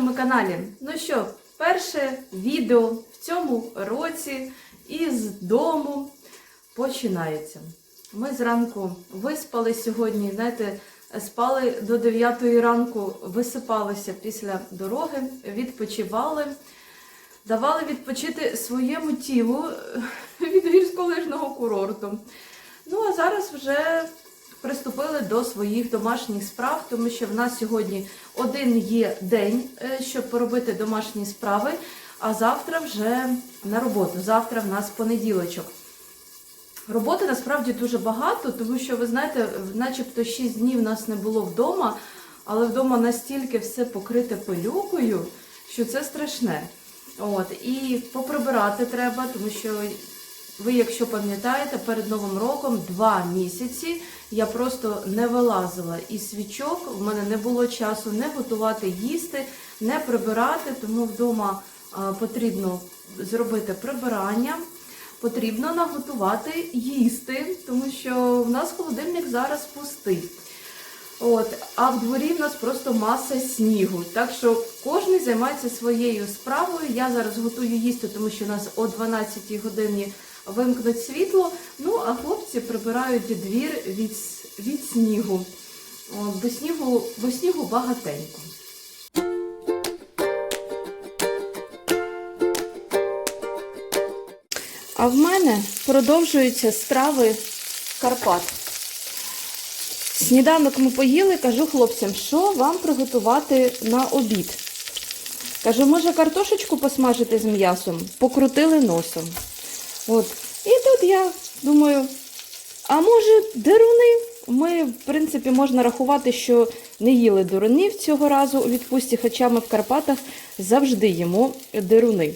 моєму каналі. Ну що, перше відео в цьому році із дому починається. Ми зранку виспали сьогодні, знаєте, спали до 9 ранку, висипалися після дороги, відпочивали, давали відпочити своєму тілу від гірськолижного курорту. Ну а зараз вже приступили до своїх домашніх справ, тому що в нас сьогодні один є день, е, щоб поробити домашні справи, а завтра вже на роботу. Завтра в нас понеділочок. Роботи насправді дуже багато, тому що ви знаєте, начебто 6 днів нас не було вдома, але вдома настільки все покрите пилюкою, що це страшне. От, і поприбирати треба, тому що ви, якщо пам'ятаєте, перед Новим роком два місяці я просто не вилазила із свічок, в мене не було часу не готувати їсти, не прибирати, тому вдома потрібно зробити прибирання. Потрібно наготувати їсти, тому що в нас холодильник зараз пустий. От, а в дворі в нас просто маса снігу. Так що кожен займається своєю справою. Я зараз готую їсти, тому що у нас о 12 годині вимкнуть світло. Ну, а хлопці прибирають двір від, від снігу. Бо снігу, бо снігу багатенько. А в мене продовжуються страви Карпат. Сніданок ми поїли, кажу хлопцям, що вам приготувати на обід. Кажу, може картошечку посмажити з м'ясом? Покрутили носом. От. І тут я думаю, а може деруни? Ми, в принципі, можна рахувати, що не їли дерунів цього разу у відпустці, хоча ми в Карпатах завжди їмо деруни.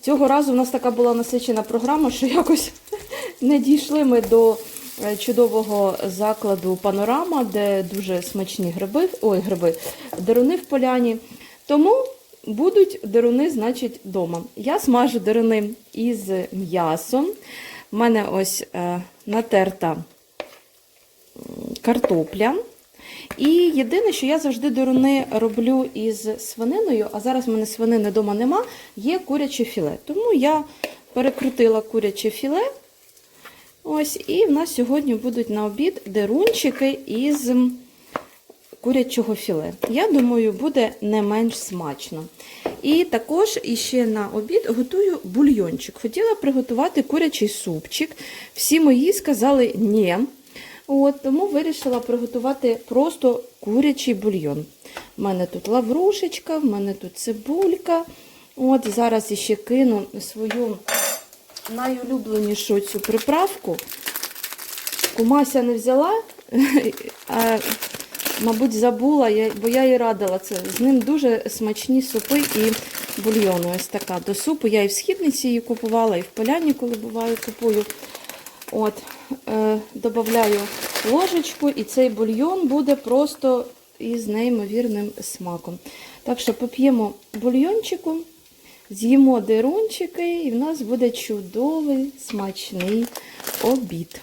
Цього разу в нас така була насичена програма, що якось не дійшли ми до е, чудового закладу Панорама, де дуже смачні гриби, ой, гриби, деруни в поляні. Тому будуть деруни, значить, вдома. Я смажу деруни із м'ясом. У мене ось е, натерта картопля. І єдине, що я завжди деруни роблю із свининою, а зараз в мене свинини вдома нема, є куряче філе. Тому я перекрутила куряче філе. Ось, і в нас сьогодні будуть на обід дерунчики із курячого філе. Я думаю, буде не менш смачно. І також іще на обід готую бульйончик. Хотіла приготувати курячий супчик. Всі мої сказали ні. От, тому вирішила приготувати просто курячий бульйон. У мене тут лаврушечка, в мене тут цибулька. От, зараз іще кину свою найулюбленішу цю приправку. Кумася не взяла, мабуть, забула, бо я їй радила це. З ним дуже смачні супи і бульйони. Ось така. До супу я і в східниці її купувала, і в поляні, коли буваю, купую. От, е, додаю ложечку, і цей бульйон буде просто із неймовірним смаком. Так що поп'ємо бульйончику, з'їмо дерунчики, і в нас буде чудовий смачний обід.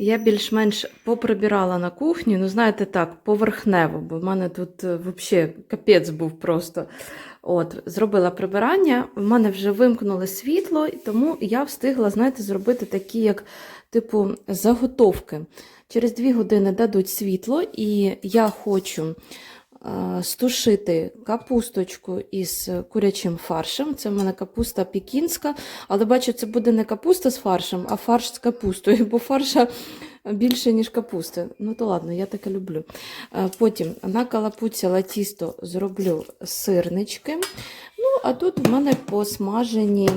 Я більш-менш поприбирала на кухні, ну знаєте так, поверхнево, бо в мене тут взагалі капець був просто. От, зробила прибирання, в мене вже вимкнули світло, тому я встигла, знаєте, зробити такі, як типу, заготовки. Через дві години дадуть світло, і я хочу е, стушити капусточку із курячим фаршем. Це в мене капуста пікінська, але бачу, це буде не капуста з фаршем, а фарш з капустою, бо фарша більше, ніж капусти. Ну то ладно, я таке люблю. Е, Потім на калапуцяла тісто зроблю сирнички. Ну, а тут в мене посмажені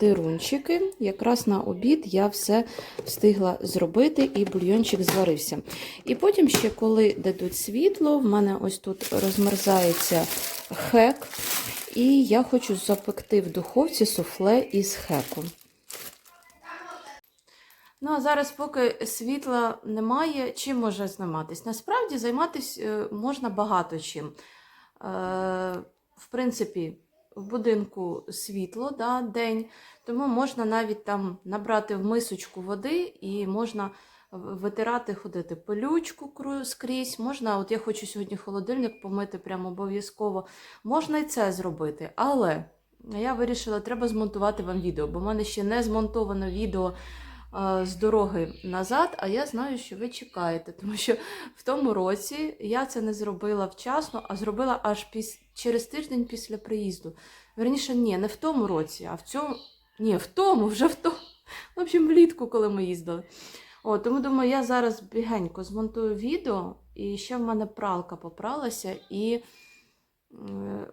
дирунчики. Якраз на обід я все встигла зробити, і бульйончик зварився. І потім ще, коли дадуть світло, в мене ось тут розмерзається хек, і я хочу запекти в духовці суфле із хеку. Ну, а зараз, поки світла немає, чим можна займатися? Насправді займатися е, можна багато чим. Е, в принципі, в будинку світло, да, день, тому можна навіть там набрати в мисочку води і можна витирати, ходити пилючку скрізь. Можна, от я хочу сьогодні холодильник помити прямо обов'язково. Можна і це зробити, але я вирішила, треба змонтувати вам відео, бо в мене ще не змонтовано відео з дороги назад, а я знаю, що ви чекаєте, тому що в тому році я це не зробила вчасно, а зробила аж піс... через тиждень після приїзду. Верніше, ні, не в тому році, а в цьому. Ні, в тому, вже в тому. В общем, влітку, коли ми їздили. О, тому думаю, я зараз бігенько змонтую відео, і ще в мене пралка попралася, і е,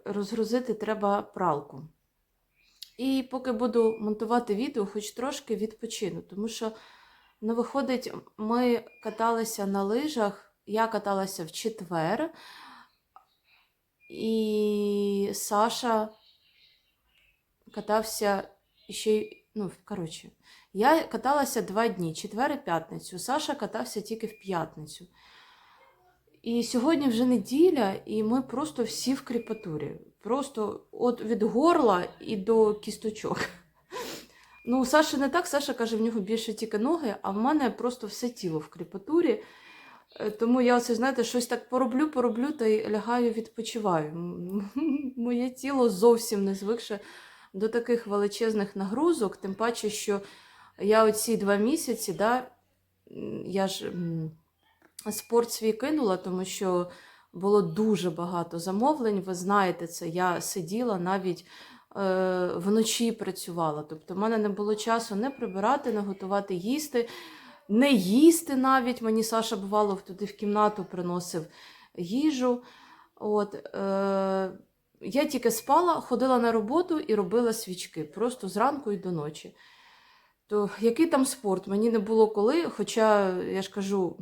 розгрузити треба пралку. І поки буду монтувати відео, хоч трошки відпочину, тому що, ну, виходить, ми каталися на лижах, я каталася в четвер, і Саша катався ще й, ну, коротше, я каталася два дні, четвер і п'ятницю. Саша катався тільки в п'ятницю. І сьогодні вже неділя, і ми просто всі в кріпатурі. Просто от від горла і до кісточок. Ну, у Саші не так, Саша каже, в нього більше тільки ноги, а в мене просто все тіло в кріпатурі. Е, Тому я оце, знаєте, щось так пороблю, пороблю та й лягаю, відпочиваю. Моє тіло зовсім не звикше до таких величезних нагрузок, тим паче, що я оці два місяці, да, я ж спорт свій кинула, тому що було дуже багато замовлень. Ви знаєте це, я сиділа навіть е, вночі працювала. Тобто, в мене не було часу не прибирати, не готувати їсти, не їсти навіть. Мені Саша бувало туди в кімнату приносив їжу. От, е, я тільки спала, ходила на роботу і робила свічки просто зранку і до ночі. То який там спорт? Мені не було коли, хоча я ж кажу,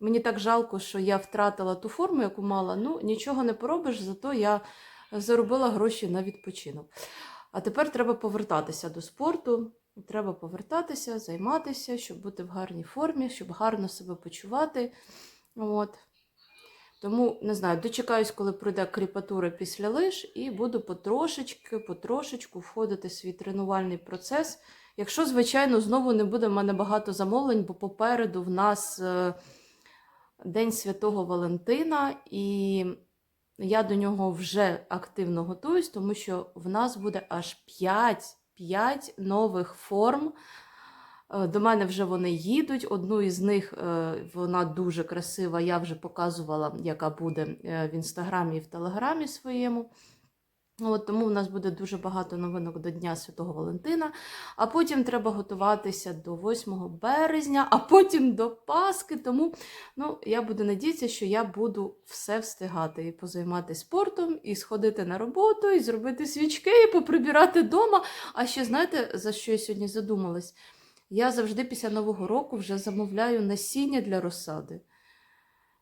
мені так жалко, що я втратила ту форму, яку мала. Ну, нічого не поробиш, зато я заробила гроші на відпочинок. А тепер треба повертатися до спорту. Треба повертатися, займатися, щоб бути в гарній формі, щоб гарно себе почувати. От. Тому не знаю, дочекаюсь, коли пройде кріпатура після лиш, і буду потрошечки, потрошечку входити в свій тренувальний процес. Якщо, звичайно, знову не буде в мене багато замовлень, бо попереду в нас е, День Святого Валентина, і я до нього вже активно готуюсь, тому що в нас буде аж 5, 5 нових форм. Е, До мене вже вони їдуть. Одну із них е, вона дуже красива. Я вже показувала, яка буде е, в інстаграмі і в телеграмі своєму. От, тому в нас буде дуже багато новинок до Дня Святого Валентина. А потім треба готуватися до 8 березня, а потім до Пасхи. Тому ну, я буду надіятися, що я буду все встигати і позайматися спортом, і сходити на роботу, і зробити свічки, і поприбирати вдома. А ще знаєте, за що я сьогодні задумалась? Я завжди після Нового року вже замовляю насіння для розсади.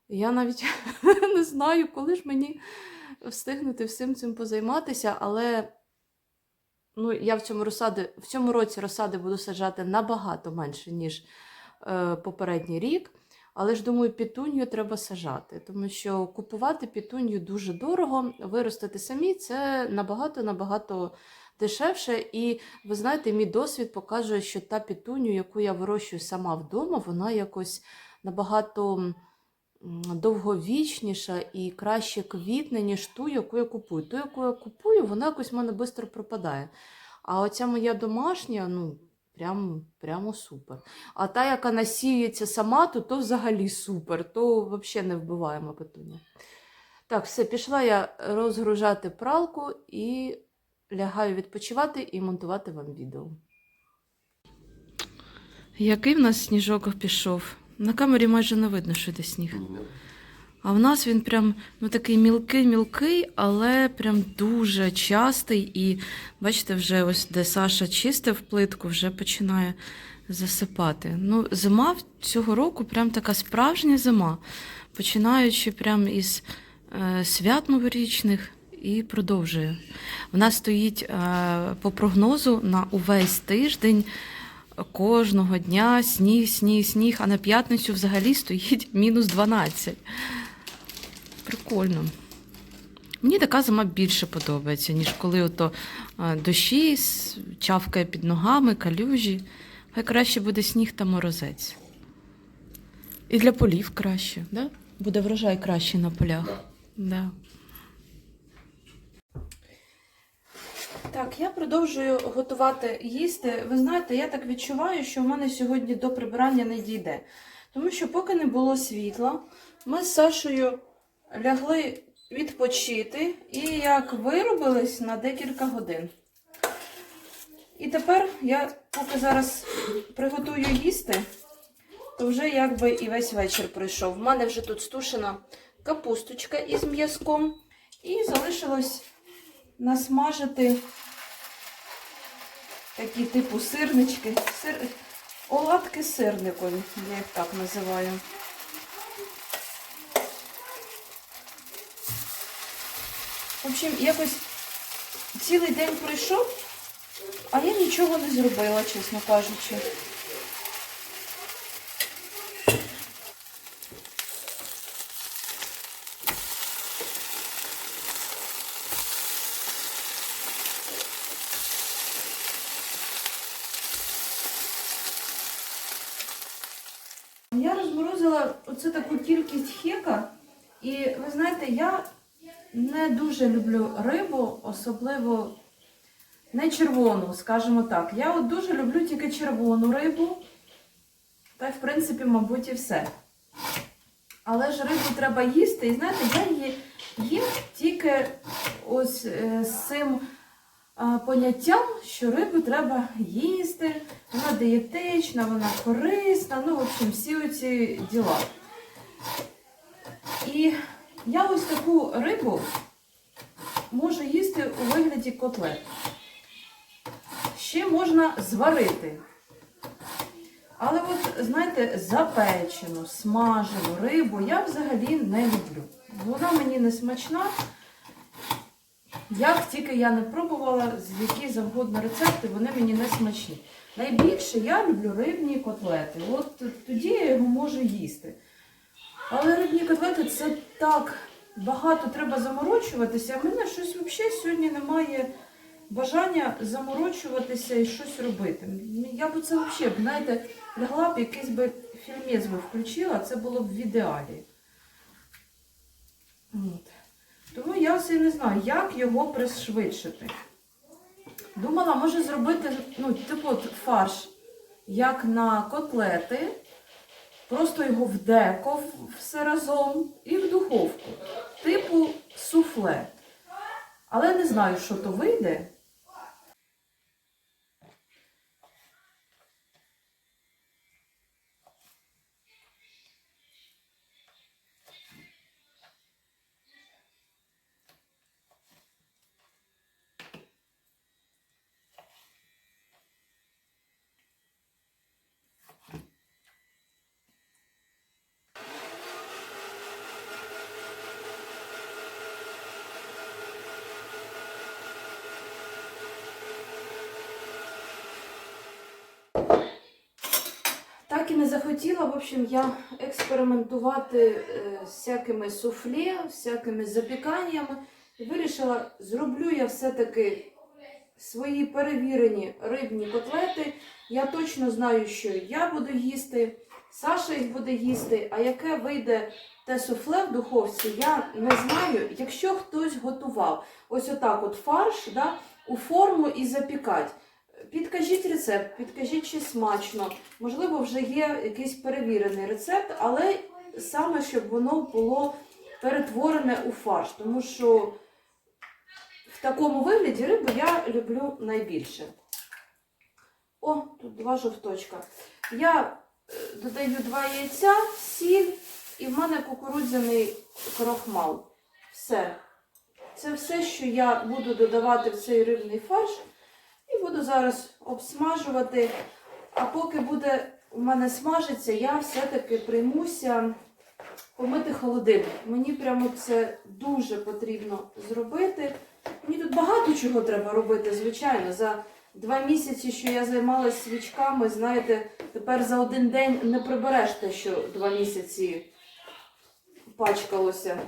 Я навіть не знаю, коли ж мені встигнути всім цим позайматися, але ну, я в цьому розсади, в цьому році розсади буду саджати набагато менше, ніж е, попередній рік. Але ж думаю, пітунью треба сажати, тому що купувати пітунью дуже дорого, виростити самі це набагато-набагато дешевше. І ви знаєте, мій досвід показує, що та пітуню, яку я вирощую сама вдома, вона якось набагато довговічніша і краще квітне, ніж ту, яку я купую. Ту, яку я купую, вона якось в мене швидко пропадає. А оця моя домашня, ну, прям, прямо супер. А та, яка насіюється сама, то, то взагалі супер, то взагалі не вбиваємо петуня. Так, все, пішла я розгружати пралку і лягаю відпочивати і монтувати вам відео. Який в нас сніжок пішов? На камері майже не видно, що йде сніг. А в нас він прям ну, такий мілкий-мілкий, але прям дуже частий. І бачите, вже ось де Саша чистив плитку, вже починає засипати. Ну, зима цього року прям така справжня зима, починаючи прям із е, свят новорічних і продовжує. В нас стоїть е, по прогнозу на увесь тиждень. Кожного дня сніг, сніг, сніг, а на п'ятницю взагалі стоїть мінус 12. Прикольно. Мені така зима більше подобається, ніж коли ото дощі чавкає під ногами, калюжі. Хай краще буде сніг та морозець. І для полів краще, да? Буде врожай краще на полях. Да. Так, я продовжую готувати їсти. Ви знаєте, я так відчуваю, що в мене сьогодні до прибирання не дійде. Тому що поки не було світла, ми з Сашою лягли відпочити і як виробились на декілька годин. І тепер я поки зараз приготую їсти, то вже якби і весь вечір пройшов. В мене вже тут стушена капусточка із м'язком. І залишилось насмажити такі типу сирнички. Сир... Оладки з сирником, я їх так називаю. В общем, якось цілий день пройшов, а я нічого не зробила, чесно кажучи. Я розморозила оцю таку кількість хека, і ви знаєте, я не дуже люблю рибу, особливо не червону, скажімо так. Я от дуже люблю тільки червону рибу, та в принципі, мабуть, і все. Але ж рибу треба їсти, і знаєте, я її їм тільки ось е, з цим поняттям, що рибу треба їсти, вона дієтична, вона корисна, ну, в общем, всі оці діла. І я ось таку рибу можу їсти у вигляді котлет. Ще можна зварити. Але от, знаєте, запечену, смажену рибу я взагалі не люблю. Вона мені не смачна. Як тільки я не пробувала, з які завгодно рецепти, вони мені не смачні. Найбільше я люблю рибні котлети. От тоді я його можу їсти. Але рибні котлети це так багато треба заморочуватися. А мене щось взагалі сьогодні немає бажання заморочуватися і щось робити. Я б це взагалі, знаєте, лягла б якийсь би фільмець би включила, це було б в ідеалі. От. Тому я все не знаю, як його пришвидшити. Думала, може зробити, ну, типу, фарш, як на котлети, просто його в деко все разом і в духовку. Типу суфле. Але не знаю, що то вийде. І в общем, я експериментувати е, з всякими суфле, всякими запіканнями. І вирішила, зроблю я все-таки свої перевірені рибні котлети. Я точно знаю, що я буду їсти, Саша їх буде їсти, а яке вийде те суфле в духовці, я не знаю. Якщо хтось готував ось отак от фарш да, у форму і запікать. Підкажіть рецепт, підкажіть, чи смачно. Можливо, вже є якийсь перевірений рецепт, але саме щоб воно було перетворене у фарш, тому що в такому вигляді рибу я люблю найбільше. О, тут два жовточка. Я е, додаю два яйця, сіль і в мене кукурудзяний крохмал. Все. Це все, що я буду додавати в цей рибний фарш. Буду зараз обсмажувати. А поки буде у мене смажиться, я все-таки приймуся помити холодильник. Мені прямо це дуже потрібно зробити. Мені тут багато чого треба робити, звичайно. За два місяці, що я займалася свічками, знаєте, тепер за один день не прибереш те, що два місяці пачкалося.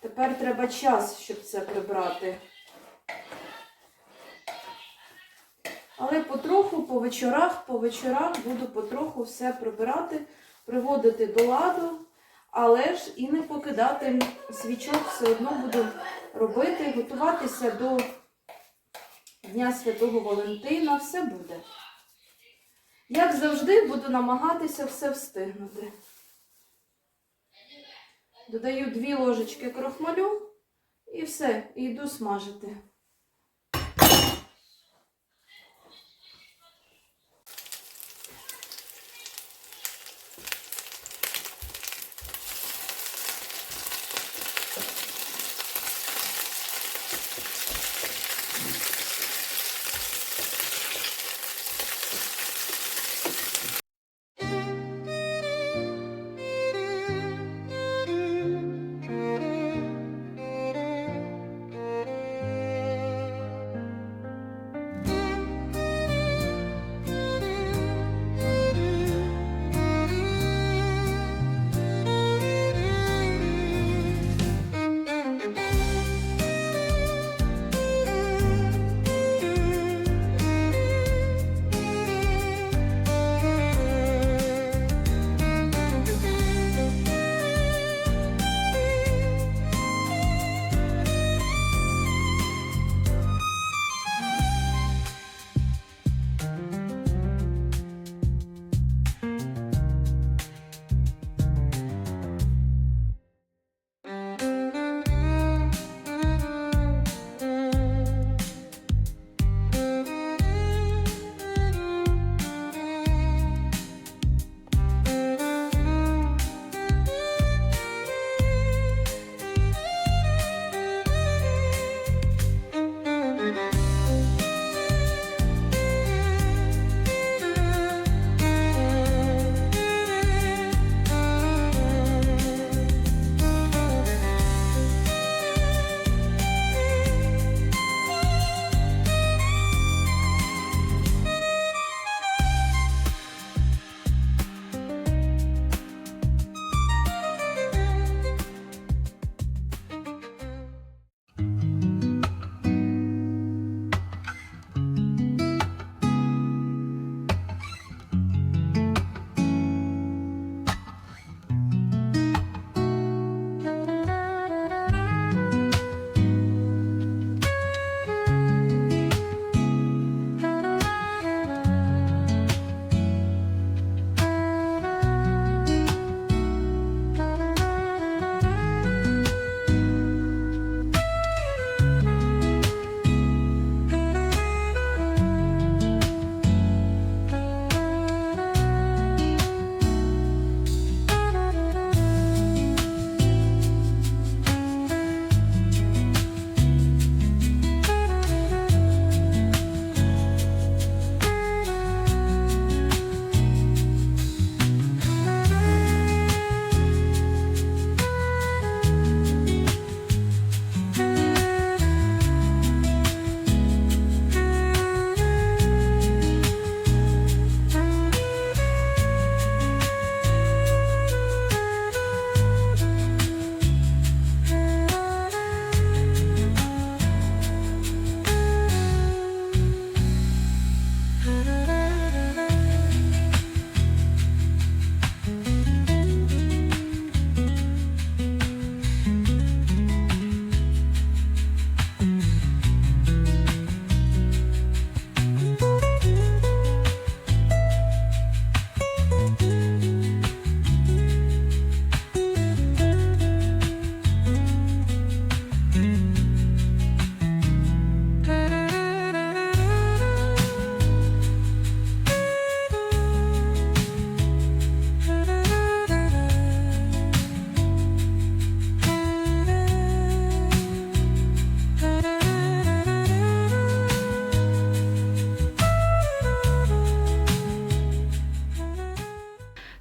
Тепер треба час, щоб це прибрати. Але потроху, по вечорах, по вечорах буду потроху все прибирати, приводити до ладу, але ж і не покидати свічок, все одно буду робити, готуватися до Дня Святого Валентина, все буде. Як завжди, буду намагатися все встигнути. Додаю дві ложечки крохмалю і все, і йду смажити.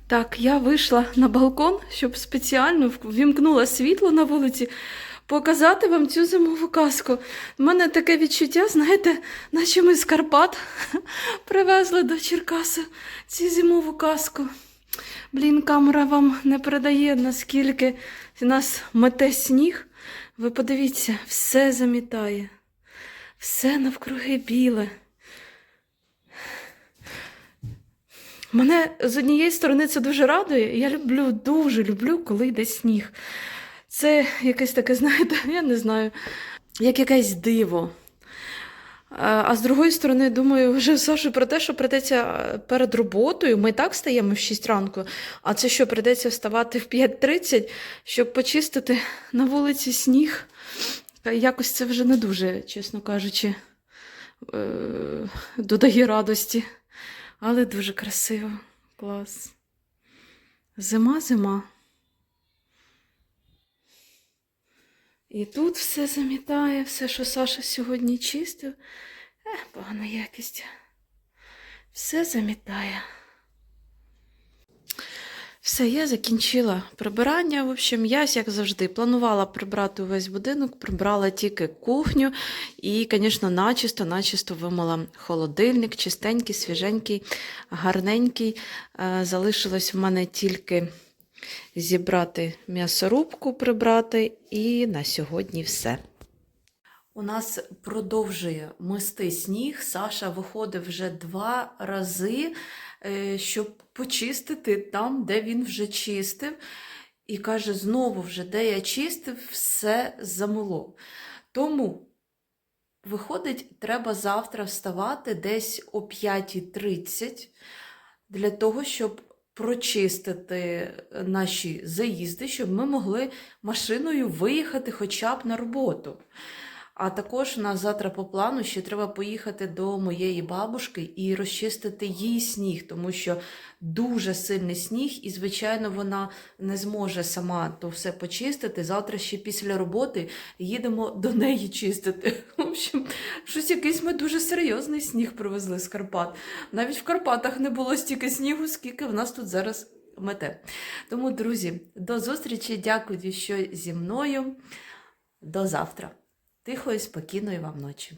Так, я вийшла на балкон, щоб спеціально ввімкнула світло на вулиці, показати вам цю зимову казку. У мене таке відчуття, знаєте, наче ми з Карпат привезли до Черкаса цю зимову казку. Блін, камера вам не передає, наскільки нас мете сніг. Ви подивіться, все замітає, все навкруги біле. Мене з однієї сторони це дуже радує. Я люблю, дуже люблю, коли йде сніг. Це якесь таке, знаєте, я не знаю, як якесь диво. А з другої сторони, думаю, вже Сашу про те, що придеться перед роботою. Ми так стаємо в 6 ранку, а це що, придеться вставати в 5.30, щоб почистити на вулиці сніг. Якось це вже не дуже, чесно кажучи, е, додає радості. Але дуже красиво. Клас. Зима, зима. І тут все замітає, все, що Саша сьогодні чистив. Е, погана якість. Все замітає. Все, я закінчила прибирання. В общем, я, як завжди, планувала прибрати увесь будинок, прибрала тільки кухню і, звісно, начисто, начисто вимила холодильник, чистенький, свіженький, гарненький. Е, Залишилось в мене тільки зібрати м'ясорубку, прибрати, і на сьогодні все. У нас продовжує мести сніг. Саша виходив вже два рази, щоб почистити там, де він вже чистив. І каже, знову вже, де я чистив, все замило. Тому, виходить, треба завтра вставати десь о 5.30 для того, щоб прочистити наші заїзди, щоб ми могли машиною виїхати хоча б на роботу. А також у нас завтра по плану ще треба поїхати до моєї бабушки і розчистити їй сніг, тому що дуже сильний сніг, і, звичайно, вона не зможе сама то все почистити. Завтра ще після роботи їдемо до неї чистити. В общем, щось якийсь ми дуже серйозний сніг привезли з Карпат. Навіть в Карпатах не було стільки снігу, скільки в нас тут зараз мете. Тому, друзі, до зустрічі. Дякую, що зі мною. До завтра. Тихої, спокійної вам ночі.